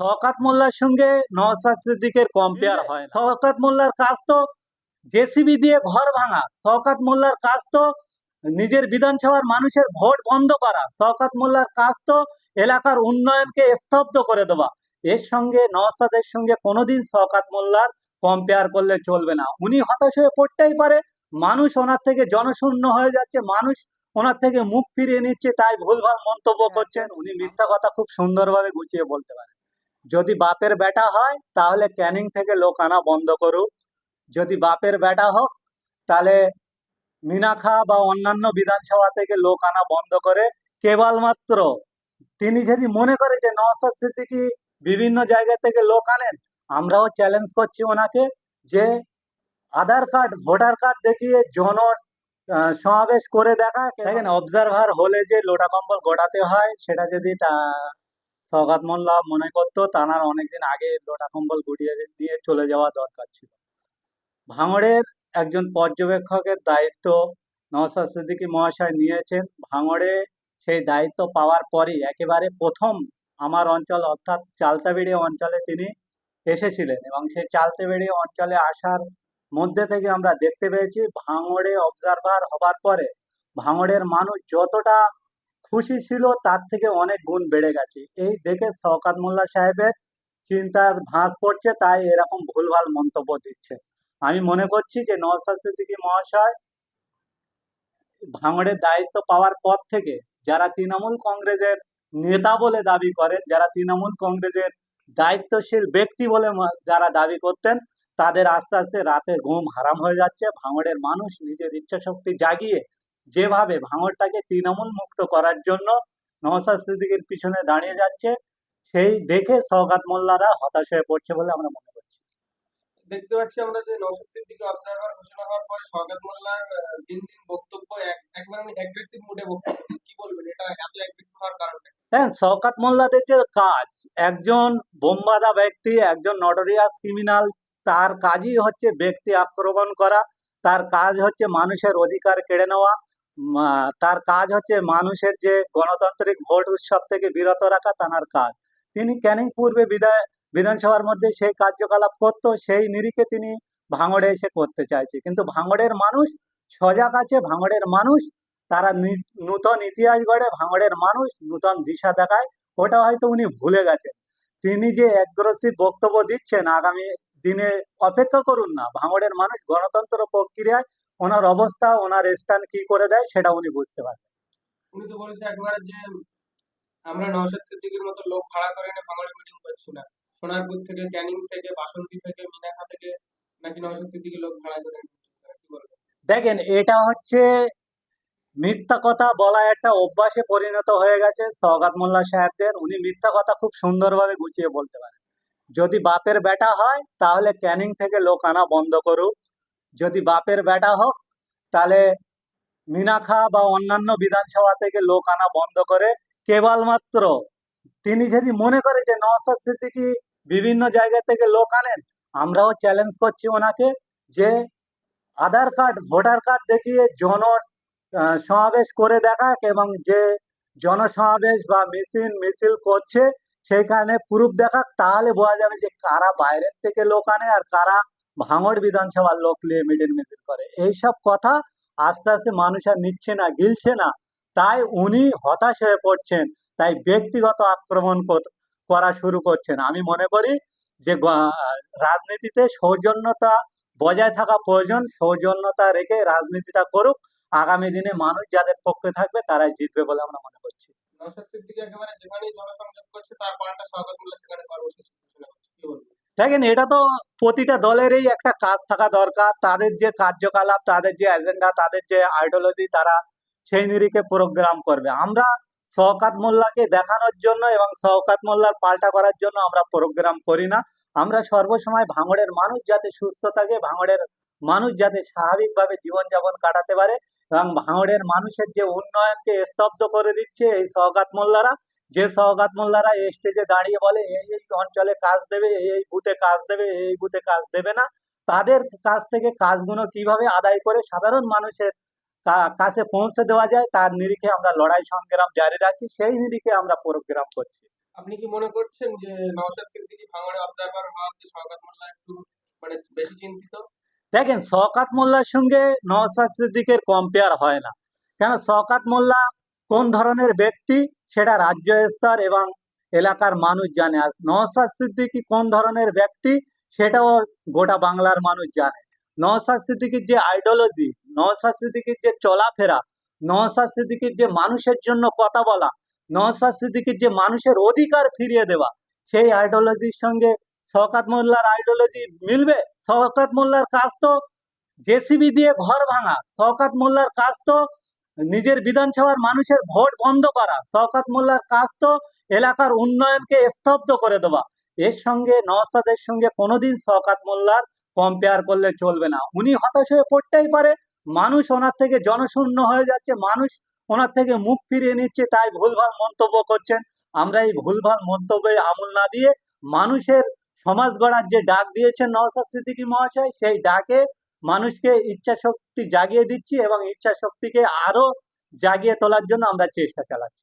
শওকাত মোল্লার সঙ্গে নওসাদ সিদ্দিকের কম্পেয়ার হয়। শওকাত মোল্লার কাজ তো জেসিবি দিয়ে ঘর ভাঙা। শওকাত মোল্লার কাজ তো নিজের বিধানসভার মানুষের ভোট বন্ধ করা। শওকাত মোল্লার কাজ তো এলাকার উন্নয়নকে স্তব্ধ করে দেওয়া। এর সঙ্গে নওসাদের সঙ্গে কোনোদিন শওকাত মোল্লার কম্পেয়ার করলে চলবে না। উনি হতাশ হয়ে পড়তেই পারে। মানুষ ওনার থেকে জনশূন্য হয়ে যাচ্ছে। মানুষ ওনার থেকে মুখ ফিরিয়ে নিচ্ছে। তাই ভুলভাল মন্তব্য করছেন। উনি মিথ্যা কথা খুব সুন্দরভাবে গুছিয়ে বলতে পারেন। যদি বাপের বেটা হয়, তাহলে ক্যানিং থেকে লোক আনা বন্ধ করুক। যদি বাপের বেটা হোক, তাহলে মিনাখা বা অন্যান্য বিধানসভা থেকে লোক আনা বন্ধ করে। কেবলমাত্র তিনি যদি মনে করে যে নওসাদ সিদ্দিকী বিভিন্ন জায়গা থেকে লোক আনেন, আমরাও চ্যালেঞ্জ করছি ওনাকে যে আধার কার্ড, ভোটার কার্ড দেখিয়ে জন সমাবেশ করে দেখা। দেখেন অবজারভার হলে যে লোটা কম্বল গোটাতে হয়, সেটা যদি সৌগাত মোল্লা মনে করতো তানার অনেকদিন আগে লোটা কম্বল গুটিয়ে দিয়ে চলে যাওয়া দরকার ছিল। ভাঙড়ের একজন পর্যবেক্ষকের দায়িত্ব নওসাদ সিদ্দিকী মহাশয় নিয়েছেন। ভাঙড়ে সেই দায়িত্ব পাওয়ার পরই একেবারে প্রথম আমার অঞ্চল অর্থাৎ চালতাবিড়ি অঞ্চলে তিনি এসেছিলেন এবং সেই চালতাবিড়ি অঞ্চলে আসার মধ্যে থেকে আমরা দেখতে পেয়েছি, ভাঙড়ে অবজারভার হবার পরে ভাঙড়ের মানুষ যতটা খুশি ছিল, তার থেকে অনেক গুণ বেড়ে গেছে। এই দেখে শওকাত মোল্লা সাহেবের চিন্তার ভাঁজ পড়ছে, তাই এরকম ভুলভাল মন্তব্য দিচ্ছে। আমি মনে করছি যে নওসাদ মহাশয় ভাঙড়ের দায়িত্ব পাওয়ার পর থেকে যারা তৃণমূল কংগ্রেসের নেতা বলে দাবি করেন, যারা তৃণমূল কংগ্রেসের দায়িত্বশীল ব্যক্তি বলে যারা দাবি করতেন, তাদের আস্তে আস্তে রাতে ঘুম হারাম হয়ে যাচ্ছে। ভাঙড়ের মানুষ নিজের ইচ্ছা শক্তি জাগিয়ে যেভাবে ভাঙরটাকে তৃণমূল মুক্ত করার জন্য নওসাদ সিদ্দিকীর পিছনে দাঁড়িয়ে যাচ্ছে সেই দেখে সৌগাত মোল্লারা হতাশ হয়ে পড়ছে বলে আমরা মনে করছি। দেখতে পাচ্ছি আমরা যে নওশাদ সিদ্দিকী অবজারভার ঘোষণা হওয়ার পরে স্বাগত মোল্লার দিন দিন বক্তব্য এক- একেবারে অ্যাগ্রেসিভ মুডে বক্তব্য কি বলবেন? এটা এত অ্যাগ্রেসিভ হওয়ার কারণটা হ্যাঁ শওকাত মোল্লাদের যে কাজ একজন বোমবাদা ব্যক্তি একজন নটোরিয়াস ক্রিমিনাল তার কাজই হচ্ছে ব্যক্তি আক্রমণ করা তার কাজ হচ্ছে মানুষের অধিকার কেড়ে নেওয়া তার কাজ হচ্ছে মানুষের যে গণতান্ত্রিক ভোট উৎসব থেকে বিরত রাখা তার কাজ। তিনি ক্যানিং পূর্বে বিধায় বিধানসভার মধ্যে সেই কার্যকলাপ করতো, সেই নিরিখে তিনি ভাঙড়ে এসে করতে চাইছে। কিন্তু ভাঙড়ের মানুষ, সজাগ আছে ভাঙড়ের মানুষ, তারা নূতন ইতিহাস গড়ে ভাঙড়ের মানুষ, নূতন দিশা দেখায়, ওটা হয়তো উনি ভুলে গেছেন। তিনি যে অ্যাগ্রেসিভ বক্তব্য দিচ্ছেন, আগামী দিনে অপেক্ষা করুন না, ভাঙড়ের মানুষ গণতন্ত্র প্রক্রিয়ায় ওনার অবস্থা ওনার স্থান কি করে দেয় সেটা উনি বুঝতে পারেন উনি তো বলেছে একবার যে আমরা নওশাদ সিদ্দিকীর মতো লোক ভাড়া করে এনে ভাঙড়ে মিটিং করছি না। সোনারপুর থেকে ক্যানিং থেকে বাসন্তী থেকে মিনাখা থেকে নাকি নওশাদ সিদ্দিকী লোক ভাড়া করে দেখেন এটা হচ্ছে মিথ্যা কথা বলা একটা অভ্যাসে পরিণত হয়ে গেছে সৌগাত মোল্লা সাহেবদের। উনি মিথ্যা কথা খুব সুন্দরভাবে গুছিয়ে বলতে পারেন। যদি বাপের বেটা হয় তাহলে ক্যানিং থেকে লোক আনা বন্ধ করুক। যদি বাপের বেটা হোক, তাহলে মিনাখা বা অন্যান্য বিধানসভা থেকে লোক আনা বন্ধ করে কেবলমাত্র তিনি যদি মনে করে যে নওসাদ সিদ্দিকী বিভিন্ন জায়গা থেকে লোক আনেন, আমরাও চ্যালেঞ্জ করছি ওনাকে যে আধার কার্ড, ভোটার কার্ড দেখিয়ে জন সমাবেশ করে দেখাক এবং যে জনসমাবেশ বা মিছিল মিছিল করছে, সেইখানে প্রুফ দেখাক, তাহলে বোঝা যাবে যে কারা বাইরের থেকে লোক আনে আর কারা ভাঙড় বিধানসভার লোক নিয়ে মিটিং মিছিল করে। এইসব কথা আস্তে আস্তে মানুষ আর নিচ্ছে না, গিলছে না। তাই উনি হতাশ হয়ে পড়ছেন, তাই ব্যক্তিগত আক্রমণ করা শুরু করছেন। আমি মনে করি যে রাজনীতিতে সৌজন্যতা বজায় থাকা প্রয়োজন। সৌজন্যতা রেখে রাজনীতিটা করুক। আগামী দিনে মানুষ যাদের পক্ষে থাকবে তারাই জিতবে বলে আমরা মনে করছি। একেবারে যেখানেই জনসংযোগ করছে, তার পাল্টা স্বাগত সেখানে ঘোষণা করছে কি বলবেন দেখেন, এটা তো প্রতিটা দলেরই একটা কাজ থাকা দরকার। তাদের যে কার্যকলাপ, তাদের যে এজেন্ডা তাদের যে আইডিওলজি তারা সেই নিরিখে প্রোগ্রাম করবে। আমরা শওকাত মোল্লাকে দেখানোর জন্য এবং শওকাত মোল্লার পাল্টা করার জন্য আমরা প্রোগ্রাম করি না। আমরা সর্বসময় ভাঙড়ের মানুষ যাতে সুস্থ থাকে, ভাঙড়ের মানুষ যাতে স্বাভাবিকভাবে জীবনযাপন কাটাতে পারে এবং ভাঙড়ের মানুষের যে উন্নয়নকে স্তব্ধ করে দিচ্ছে এই শওকাত মোল্লারা যে সওগাত মোল্লারা এই স্টেজে দাঁড়িয়ে বলে এই এই অঞ্চলে কাজ দেবে এই বুথে কাজ দেবে এই বুথে কাজ দেবে না। তাদের কাছ থেকে কাজগুলো কীভাবে আদায় করে সাধারণ মানুষের কাছে পৌঁছে দেওয়া যায় তার নিরিখে আমরা লড়াই সংগ্রাম জারি রাখি সেই নিরিখে আমরা প্রোগ্রাম করছি। আপনি কি মনে করছেন যে নওশাদ সিদ্দিকী ভাঙড়ে অবজারভার হওয়াতে শওকত মোল্লা একটু মানে বেশি চিন্তিত? দেখেন শওকাত মোল্লার সঙ্গে নওসাদ সিদ্দিকের কম্পেয়ার হয় না। কেন শওকাত মোল্লা কোন ধরনের ব্যক্তি সেটা রাজ্য স্তর এবং এলাকার মানুষ জানে। আর নওসাদ সিদ্দিকী কোন ধরনের ব্যক্তি, সেটাও গোটা বাংলার মানুষ জানে। নওসাদ সিদ্দিকীর যে আইডিওলজি নওসাদ সিদ্দিকীর যে চলাফেরা নওসাদ সিদ্দিকীর যে মানুষের জন্য কথা বলা নওসাদ সিদ্দিকীর যে মানুষের অধিকার ফিরিয়ে দেওয়া, সেই আইডিওলজির সঙ্গে শওকাত মোল্লার আইডিওলজি মিলবে? শওকাত মোল্লার কাজ তো জেসিবি দিয়ে ঘর ভাঙা, শওকাত মোল্লার কাজ তো নিজের বিধানসভার মানুষের ভোট বন্ধ করা, শওকাত মোল্লার কাজ তো এলাকার উন্নয়নকে স্তব্ধ করে দেওয়া। এর সঙ্গে নওসাদের সঙ্গে কোনোদিন শওকাত মোল্লার কম্পেয়ার করলে চলবে না। উনি হতাশ হয়ে পড়তেই পারে, মানুষ ওনার থেকে জনশূন্য হয়ে যাচ্ছে, মানুষ ওনার থেকে মুখ ফিরিয়ে নিচ্ছে, তাই ভুলভাল মন্তব্য করছেন। আমরা এই ভুলভাল মন্তব্যে আমল না দিয়ে মানুষের সমাজ গড়ার যে ডাক দিয়েছেন নওসাদ সিদ্দিকী মহাশয়, সেই ডাকে মানুষকে ইচ্ছা শক্তি জাগিয়ে দিচ্ছি এবং ইচ্ছা শক্তিকে আরও জাগিয়ে তোলার জন্য আমরা চেষ্টা চালাচ্ছি।